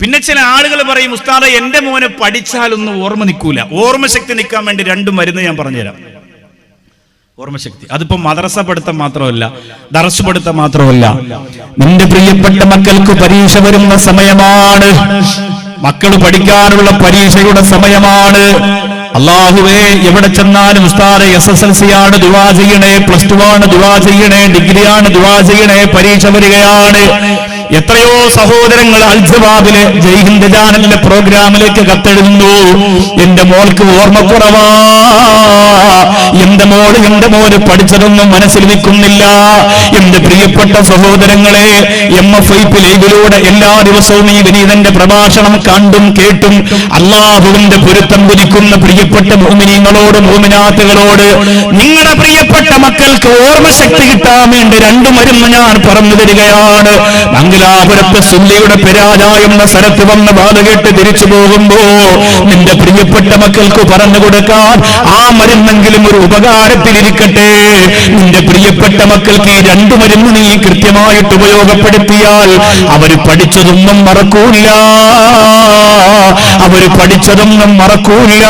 പിന്നെ ചില ആളുകൾ പറയും ഉസ്താദ എന്റെ മോനെ പഠിച്ചാലൊന്നും ഓർമ്മ നിൽക്കൂല. ഓർമ്മശക്തി നിൽക്കാൻ വേണ്ടി രണ്ടും മരുന്ന് ഞാൻ പറഞ്ഞുതരാം. ഓർമ്മശക്തി. അതിപ്പോ മദ്രസ പഠിത്തം മാത്രമല്ല ദർസ് പഠിത്തം മാത്രമല്ല. നിന്റെ പ്രിയപ്പെട്ട മക്കൾക്ക് പരീക്ഷ വരുന്ന സമയമാണ്. മക്കൾ പഠിക്കാനുള്ള പരീക്ഷയുടെ സമയമാണ്. അള്ളാഹുവേ എവിടെ ചെന്നാലും ഉസ്താദ് എസ് എസ് എൽ സി ആണ് ദുവാ ചെയ്യണേ പ്ലസ് ടു ആണ് ദുവാ ചെയ്യണേ ഡിഗ്രി ആണ് ദുവാ ചെയ്യണേ പരീക്ഷ വരികയാണ്. എത്രയോ സഹോദരങ്ങൾ അൽജവാബിലെ ജയ്ഹിന്ദ് ചാനലിന്റെ പ്രോഗ്രാമിലേക്ക് കത്തെഴുതുന്നു. എന്റെ മോൾക്ക് ഓർമ്മക്കുറവാ. എന്റെ മോൾ എന്റെ മോന് പഠിച്ചതൊന്നും മനസ്സിൽ നിൽക്കുന്നില്ല. എന്റെ പ്രിയപ്പെട്ട സഹോദരങ്ങളെ എം എഫ് ഐ പി എല്ലാ ദിവസവും ഈ വിനീതന്റെ പ്രഭാഷണം കണ്ടും കേട്ടും അള്ളാഹുവിന്റെ പൊരുത്തം കുതിക്കുന്ന പ്രിയപ്പെട്ട മോമിനിങ്ങളോട് മോമിനാത്തുകളോട് നിങ്ങളുടെ പ്രിയപ്പെട്ട മക്കൾക്ക് ഓർമ്മശക്തി കിട്ടാൻ വേണ്ടി രണ്ടു മരുന്ന് ഞാൻ പറഞ്ഞു തരികയാണ്. മംഗലാപുരത്ത് സുല്ലിയുടെ പെരാജ എന്ന സ്ഥലത്ത് വന്ന ബാധ കേട്ട് തിരിച്ചു പോകുമ്പോ നിന്റെ പ്രിയപ്പെട്ട മക്കൾക്ക് പറഞ്ഞു കൊടുക്കാൻ ആ മരുന്നെങ്കിലും ഒരു ഉപകാരത്തിലിരിക്കട്ടെ. നിന്റെ പ്രിയപ്പെട്ട മക്കൾക്ക് ഈ രണ്ടു മരുന്ന് നീ കൃത്യമായിട്ട് ഉപയോഗപ്പെടുത്തിയാൽ അവർ പഠിച്ചതൊന്നും മറക്കൂല. അവർ പഠിച്ചതൊന്നും മറക്കൂല.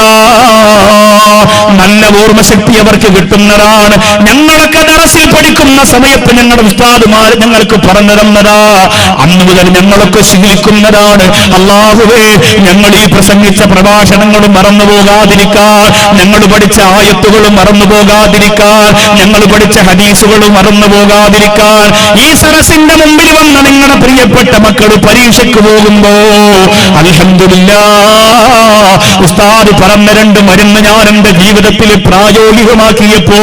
നല്ല ഓർമ്മശക്തി അവർക്ക് കിട്ടുന്നതാണ്. ഞങ്ങളൊക്കെ ദറസിൽ പഠിക്കുന്ന സമയത്ത് ഞങ്ങളുടെ ഉസ്താദുമാർ ഞങ്ങൾക്ക് പറഞ്ഞു തന്നതാ. അന്ന് മുതൽ ഞങ്ങളൊക്കെ ശീലിക്കുന്നതാണ്. അള്ളാഹുവേ ഞങ്ങൾ ഈ പ്രസംഗിച്ച പ്രഭാഷണങ്ങളും മറന്നു പോകാതിരിക്കാൻ ഞങ്ങൾ പഠിച്ച ആയത്തുകളും മറന്നു പോകാതിരിക്കാൻ ഞങ്ങൾ പഠിച്ച ഹദീസുകളും മറന്നു പോകാതിരിക്കാൻ ഈ സരസിന്റെ മുമ്പിൽ വന്ന നിങ്ങളുടെ പ്രിയപ്പെട്ട മക്കൾ പരീക്ഷയ്ക്ക് പോകുമ്പോ അൽഹംദുലില്ലാ ഉസ്താദ് പറഞ്ഞ രണ്ട് മരുന്ന് ഞാൻ എന്റെ ജീവിതത്തിൽ പ്രായോഗികമാക്കിയപ്പോ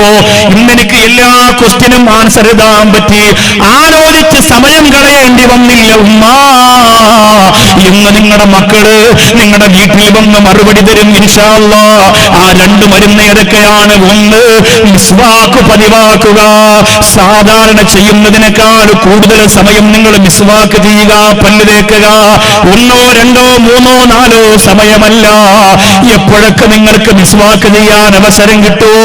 ഇന്നെനിക്ക് എല്ലാ ക്വസ്റ്റ്യനും ആൻസർ ഇതാൻ പറ്റി. ആലോചിച്ച് സമയം കളയേണ്ടി വന്നില്ല ഉമ്മ. ഇന്ന് നിങ്ങളുടെ മക്കൾ നിങ്ങളുടെ വീട്ടിൽ വന്ന് മറുപടി തരും ഇൻഷാല്ല ആ രണ്ട് മരുന്ന് ഏതൊക്കെയാണ്? ഒന്ന് മിസ്വാക്ക് പതിവാക്കുക. സാധാരണ ചെയ്യുന്നതിനേക്കാൾ കൂടുതൽ സമയം നിങ്ങൾ മിസ്വാക്ക് ചെയ്യുക പല്ല് തേക്കുക. ഒന്നോ രണ്ടോ മൂന്നോ നാലോ സമയമല്ല. എപ്പോഴൊക്കെ നിങ്ങൾക്ക് മിസ്വാക്ക് ചെയ്യാൻ അവസരം കിട്ടുമോ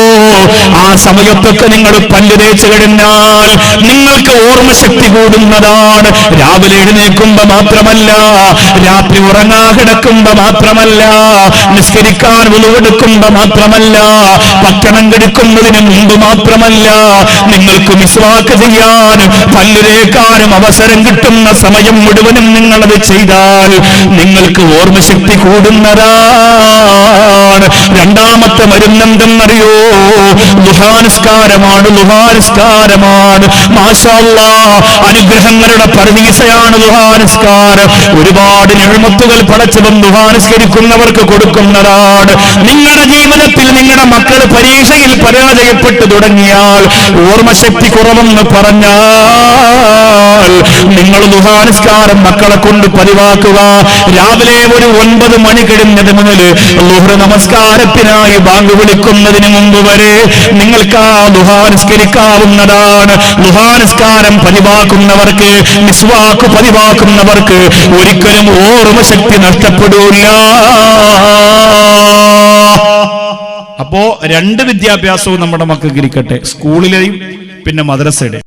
ആ സമയത്തൊക്കെ നിങ്ങൾ പല്ല് തേച്ച് കഴിഞ്ഞാൽ നിങ്ങൾക്ക് ഓർമ്മശക്തി കൂടുന്നതാണ്. രാവിലെ എഴുന്നേൽക്കുമ്പോ മാത്രമല്ല രാത്രി ഉറങ്ങാ കിടക്കുമ്പോ മാത്രമല്ല നിസ്കരിക്കാൻ വിളവെടുക്കുമ്പോ മാത്രമല്ല ഭക്ഷണം കെടുക്കുന്നതിന് മുമ്പ് മാത്രമല്ല നിങ്ങൾക്ക് മിസ്വാക്ക് ചെയ്യാൻ പല്ല് തേക്കാനും അവസരം കിട്ടുന്ന സമയം മുഴുവനും നിങ്ങളത് ചെയ്താൽ നിങ്ങൾക്ക് ഓർമ്മശക്തി കൂടുന്നതാണ്. രണ്ടാമത്തെ മരുന്നെന്തെന്നറിയോ ലുഹാനിസ്കാരമാണ് മാഷാല്ല അനുഗ്രഹങ്ങളുടെ പർവീസയാണ് ലുഹാനിസ്കാരം. ഒരുപാട് നിഴമത്തുകൾ പടച്ചതും ലുഹാനിസ്കരിക്കുന്നവർക്ക് കൊടുക്കുന്നതാണ്. നിങ്ങളുടെ ജീവിതത്തിൽ നിങ്ങളുടെ മക്കൾ പരീക്ഷയിൽ പരാജയപ്പെട്ടു തുടങ്ങിയാൽ ഓർമ്മശക്തി കുറവെന്ന് പറഞ്ഞാൽ നിങ്ങൾ ലുഹാനിസ്കാരം മക്കളെ കൊണ്ട് പതിവാക്കുക. രാവിലെ ഒരു ഒൻപത് മണി കഴിഞ്ഞത് മുതൽ ലുഹ്റ നമസ്കാരത്തിനായി ബാങ്ക് വിളിക്കുന്നതിന് മുമ്പ് വരെ നിങ്ങൾക്ക് ആ ദുഹാനിസ്കരിക്കാവുന്നതാണ് ദുഹാനിസ്കാരം പതിവാക്കുന്നവർക്ക് മിസ്വാക്ക് പതിവാക്കുന്നവർക്ക് ഒരിക്കലും ഓർമ്മ ശക്തി നഷ്ടപ്പെടൂല. അപ്പോ രണ്ട് വിദ്യാഭ്യാസവും നമ്മുടെ മക്കൾക്ക് ഇരിക്കട്ടെ. സ്കൂളിലെയും പിന്നെ മദ്രസയുടെയും.